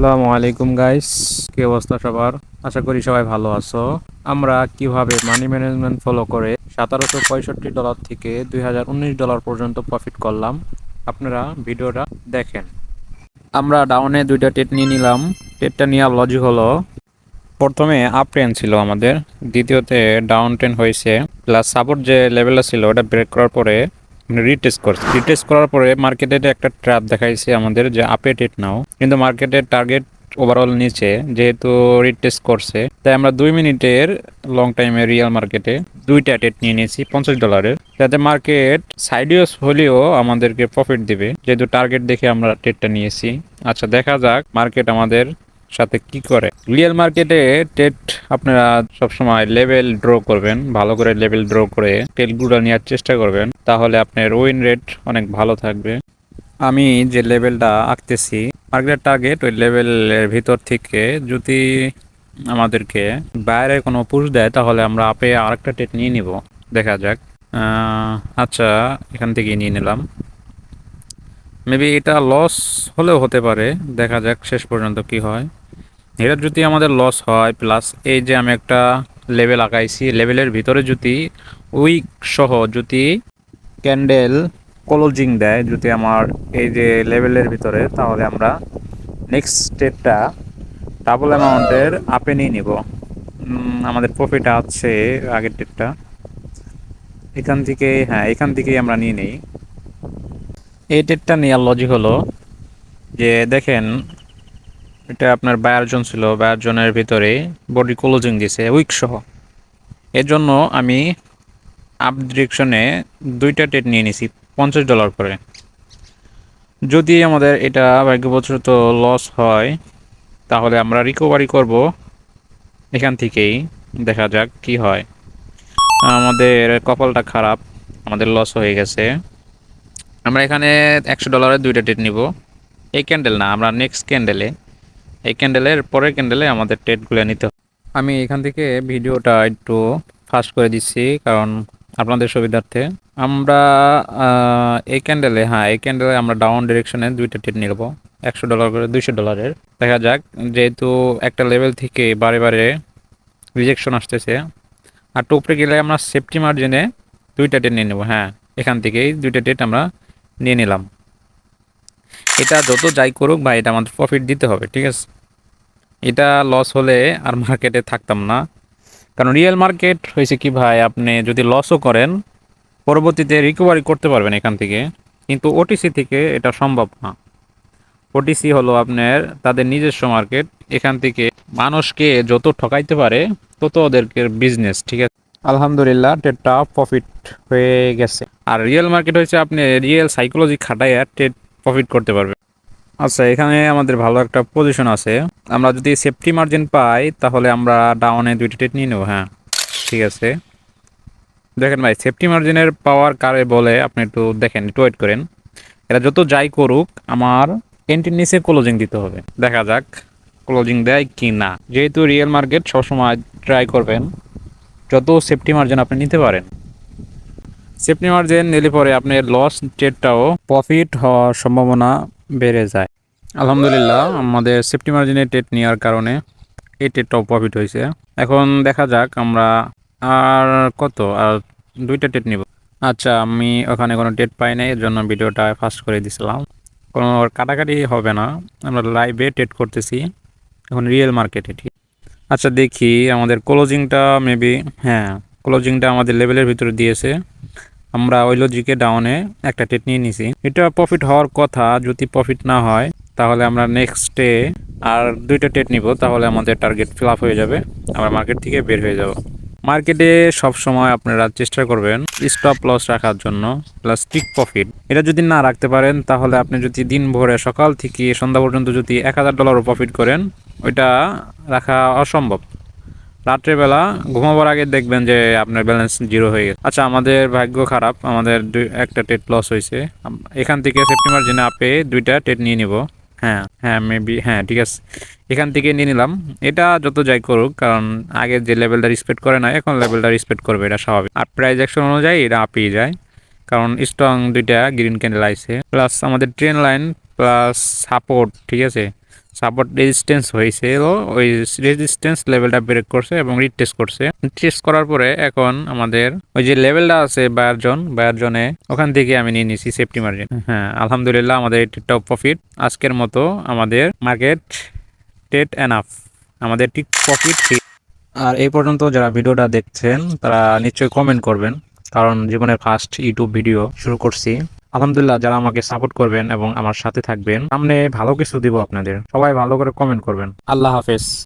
আসসালামু আলাইকুম গাইস কি অবস্থা সবার? আশা করি সবাই ভালো আছো। আমরা কীভাবে মানি ম্যানেজমেন্ট ফলো করে সতেরোশো পঁয়ষট্টি ডলার থেকে দুই হাজার উনিশ ডলার পর্যন্ত প্রফিট করলাম? আপনারা ভিডিওটা দেখেন। আমরা ডাউনে দুইটা টেট নিয়ে নিলাম। টেটটা নেওয়ার লজিক হলো, প্রথমে আপ ট্রেন ছিল আমাদের, দ্বিতীয়তে ডাউন ট্রেন হয়েছে প্লাস সাপোর্ট যে লেভেলটা ছিল ওটা ব্রেক করার পরে রিটেস্ট করছে রিটেস্ট করার পরে মার্কেটে একটা ট্র্যাপ দেখাইছে আমাদের যে আপে টেট নাও। কিন্তু মার্কেটের টার্গেট ওভারঅল নিচে, যেহেতু রিটেস্ট করছে, তাই আমরা দুই মিনিটের লং টাইমে রিয়াল মার্কেটে দুইটা টেট নিয়ে নিয়েছি, পঞ্চাশ ডলারের যাতে মার্কেট সাইডিওস হলেও আমাদেরকে প্রফিট দিবে, যেহেতু টার্গেট দেখে আমরা টেটটা নিয়েছি। আচ্ছা দেখা যাক মার্কেট আমাদের সাথে কি করে। রিয়েল মার্কেটে টেট আপনারা সবসময় লেভেল ড্র করবেন, ভালো করে লেভেল ড্র করে টেটগুলো নেওয়ার চেষ্টা করবেন, তাহলে আপনার উইন রেট অনেক ভালো থাকবে। আমি যে লেভেলটা আঁকতেছি মার্কেট টার্গেট ওই লেভেলের ভিতর থেকে যদি আমাদেরকে বাইরে কোনো পুশ দেয়, তাহলে আমরা আপে আরেকটা টেট নিয়ে নিব। দেখা যাক। আচ্ছা এখান থেকে নিয়ে নিলাম। মেবি এটা লস হলেও হতে পারে। দেখা যাক শেষ পর্যন্ত কি হয়। এটা যদি আমাদের লস হয় প্লাস এই যে আমি একটা লেভেল আঁকাইছি লেভেলের ভিতরে যদি উইক সহ যদি ক্যান্ডেল ক্লোজিং দেয় যদি আমার এই যে লেভেলের ভিতরে, তাহলে আমরা নেক্সট স্টেপটা ডাবল অ্যামাউন্টের আপে নিয়ে নিব। আমাদের প্রফিট আছে আগের ডেটটা এখান থেকে হ্যাঁ এখান থেকেই আমরা নিয়ে নিই। এই ডেটটা নেওয়ার লজিক হলো যে, দেখেন, এটা আপনার বায়ার জন ছিল বায়ার জনের ভিতরে বডি ক্লোজিং দিছে উইক সহ। এর জন্য আমি আপ ডিরেকশনে দুইটা টেট নিয়ে নিছি, পঞ্চাশ ডলার করে। যদি আমাদের এটা ভাগ্যবশত লস হয়, তাহলে আমরা রিকভারি করব। এখান থেকেই দেখা যাক কি হয়। আমাদের কপালটা খারাপ, আমাদের লস হয়ে গেছে। আমরা এখানে একশো ডলারের দুইটা টেট নিব। এই ক্যান্ডেল না, আমরা নেক্সট ক্যান্ডেলে এই ক্যান্ডেলের পরের ক্যান্ডেলে আমাদের টেটগুলো নিতে আমি এখান থেকে ভিডিওটা একটু ফাস্ট করে দিচ্ছি, কারণ আপনাদের সুবিধার্থে। আমরা এই ক্যান্ডেলে হ্যাঁ এই ক্যান্ডেলে আমরা ডাউন ডিরেকশনে দুইটা টেট নিব। একশো ডলার করে দুইশো ডলারের দেখা যাক, যেহেতু একটা লেভেল থেকে বারে বারে রিজেকশন আসতেছে, আর টপরে গেলে আমরা সেফটি মার্জিনে দুইটা টেট নিয়ে নেব হ্যাঁ এখান থেকেই দুইটা টেট আমরা নিয়ে নিলাম। এটা যত যাই করুক বা এটা আমাদের প্রফিট দিতে হবে, ঠিক আছে? এটা লস হলে আর মার্কেটে থাকতাম না। কারণ রিয়েল মার্কেট হয়েছে কি ভাই আপনি যদি লসও করেন পরবর্তীতে রিকভারি করতে পারবেন এখান থেকে। কিন্তু ওটিসি থেকে এটা সম্ভব না। ওটিসি হলো আপনার তাদের নিজস্ব মার্কেট এখান থেকে মানুষকে যত ঠকাইতে পারে তত ওদেরকে বিজনেস ঠিক আছে? আলহামদুলিল্লাহ টেটটা প্রফিট হয়ে গেছে। আর রিয়েল মার্কেট হচ্ছে আপনি রিয়েল সাইকোলজি খাটাইয়া টেট প্রফিট করতে পারবে আচ্ছা এখানে আমাদের ভালো একটা পজিশন আছে। আমরা যদি সেফটি মার্জিন পাই, তাহলে আমরা ডাউনে দুইটা টেট নিয়ে নেব হ্যাঁ। ঠিক আছে। দেখেন ভাই সেফটি মার্জিনের পাওয়ার কারে বলে? আপনি একটু দেখেন, একটু ওয়েট করেন। এরা যত যাই করুক, আমার এন্ট্রির নিচে ক্লোজিং দিতে হবে। দেখা যাক ক্লোজিং দেয় কি না যেহেতু রিয়েল মার্কেট সবসময় ট্রাই করবেন, যত সেফটি মার্জিন আপনি নিতে পারেন। সেফটি মার্জিন নিলে পরে আপনার লস ট্রেডটাও প্রফিট হওয়ার সম্ভাবনা বেড়ে যায়। আলহামদুলিল্লাহ, আমাদের সেফটি মার্জিনের টেট নেওয়ার কারণে এই টেটটাও প্রফিট হয়েছে। এখন দেখা যাক আমরা আর কত, আর দুইটা টেট নিব। আচ্ছা আমি ওখানে কোনো টেট পাই নাই এর জন্য ভিডিওটা ফাস্ট করে দিছিলাম। কোনো কাটাকাটি হবে না, আমরা লাইভে টেট করতেছি, এখন রিয়েল মার্কেটে ঠিক। আচ্ছা দেখি আমাদের ক্লোজিংটা মেবি হ্যাঁ ক্লোজিংটা আমাদের লেভেলের ভিতরে দিয়েছে। আমরা ওই লজিকে ডাউনে একটা টেট নিয়ে নিছি। এটা প্রফিট হওয়ার কথা, যদি প্রফিট না হয় তাহলে আমরা নেক্সটে আর দুইটা টেট নিব, তাহলে আমাদের টার্গেট ফিল হয়ে যাবে, আমরা মার্কেট থেকে বের হয়ে যাব। মার্কেটে সব সময় আপনারা চেষ্টা করবেন স্টপ লস রাখার জন্য প্লাস স্টিক প্রফিট এটা যদি না রাখতে পারেন, তাহলে আপনি যদি দিন ভোরে সকাল থেকে সন্ধ্যা পর্যন্ত যদি এক হাজার ডলারও প্রফিট করেন, ওইটা রাখা অসম্ভব। রাত্রেবেলা ঘুমাবার আগে দেখবেন যে আপনার ব্যালেন্স জিরো হয়ে গেছে। আচ্ছা আমাদের ভাগ্য খারাপ, আমাদের একটা টেট লস হয়েছে। এখান থেকে সেপ্টেম্বর জেনে আপে দুইটা টেট নিয়ে নিব। হ্যাঁ হ্যাঁ মেবি হ্যাঁ ঠিক আছে। এখান থেকে নিয়ে নিলাম। এটা যত যাই করুক, কারণ আগে যে লেভেলটা রেসপেক্ট করে না এখন লেভেলটা রেসপেক্ট করবে, এটা স্বাভাবিক। আর প্রাইজ অ্যাকশন অনুযায়ী এটা আপেই যায়, কারণ স্ট্রং দুইটা গ্রিন ক্যান্ডেল আইছে প্লাস আমাদের ট্রেন লাইন প্লাস সাপোর্ট ঠিক আছে? সাপোর্ট রেজিস্ট্যান্স হয়েছিল ওই রেজিস্ট্যান্স লেভেলটা ব্রেক করছে এবং রিটেস্ট করছে। টেস্ট করার পরে এখন আমাদের ওই যে লেভেলটা আছে বায়ার জন বায়ার জনে ওখান থেকে আমি নিয়ে নিছি সেফটি মার্জিন হ্যাঁ আলহামদুলিল্লাহ আমাদের এটি টপ প্রফিট আজকের মতো আমাদের মার্কেট টেট এনাফ আমাদের ঠিক প্রফিট আর এই পর্যন্ত যারা ভিডিওটা দেখছেন, তারা নিশ্চয়ই কমেন্ট করবেন, কারণ জীবনের ফার্স্ট ইউটিউব ভিডিও শুরু করছি। আলহামদুলিল্লাহ যারা আমাকে সাপোর্ট করবেন এবং আমার সাথে থাকবেন, সামনে ভালো কিছু দিব আপনাদের। সবাই ভালো করে কমেন্ট করবেন। আল্লাহ হাফেজ।